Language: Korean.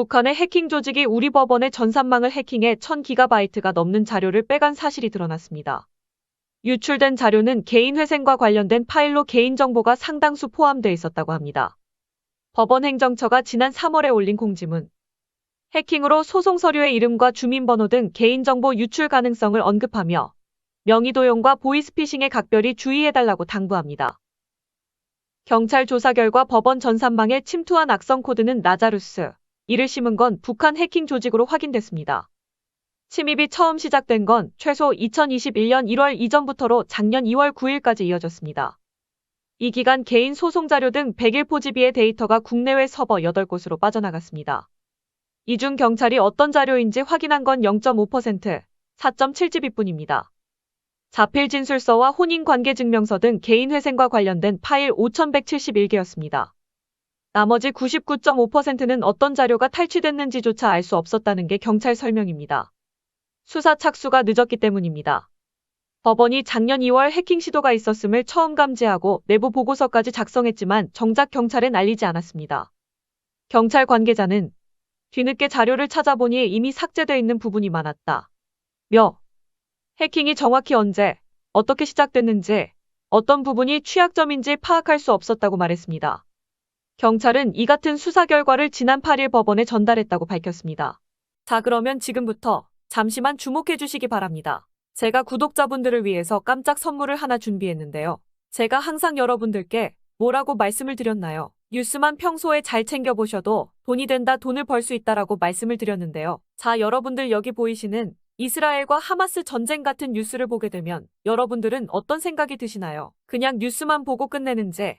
북한의 해킹 조직이 우리 법원의 전산망을 해킹해 1000기가바이트가 넘는 자료를 빼간 사실이 드러났습니다. 유출된 자료는 개인 회생과 관련된 파일로 개인정보가 상당수 포함되어 있었다고 합니다. 법원 행정처가 지난 3월에 올린 공지문. 해킹으로 소송 서류의 이름과 주민번호 등 개인정보 유출 가능성을 언급하며 명의 도용과 보이스피싱에 각별히 주의해달라고 당부합니다. 경찰 조사 결과 법원 전산망에 침투한 악성 코드는 나자루스. 이를 심은 건 북한 해킹 조직으로 확인됐습니다. 침입이 처음 시작된 건 최소 2021년 1월 이전부터로 작년 2월 9일까지 이어졌습니다. 이 기간 개인 소송 자료 등 100일 포지비의 데이터가 국내외 서버 8곳으로 빠져나갔습니다. 이 중 경찰이 어떤 자료인지 확인한 건 0.5%, 4.7GB 뿐입니다. 자필 진술서와 혼인 관계 증명서 등 개인 회생과 관련된 파일 5,171개였습니다. 나머지 99.5%는 어떤 자료가 탈취됐는지조차 알 수 없었다는 게 경찰 설명입니다. 수사 착수가 늦었기 때문입니다. 법원이 작년 2월 해킹 시도가 있었음을 처음 감지하고 내부 보고서까지 작성했지만 정작 경찰엔 알리지 않았습니다. 경찰 관계자는 뒤늦게 자료를 찾아보니 이미 삭제돼 있는 부분이 많았다. 며 해킹이 정확히 언제, 어떻게 시작됐는지, 어떤 부분이 취약점인지 파악할 수 없었다고 말했습니다. 경찰은 이 같은 수사 결과를 지난 8일 법원에 전달했다고 밝혔습니다. 자, 그러면 지금부터 잠시만 주목해 주시기 바랍니다. 제가 구독자분들을 위해서 깜짝 선물을 하나 준비했는데요. 제가 항상 여러분들께 뭐라고 말씀을 드렸나요? 뉴스만 평소에 잘 챙겨보셔도 돈이 된다, 돈을 벌 수 있다라고 말씀을 드렸는데요. 자, 여러분들 여기 보이시는 이스라엘과 하마스 전쟁 같은 뉴스를 보게 되면 여러분들은 어떤 생각이 드시나요? 그냥 뉴스만 보고 끝내는지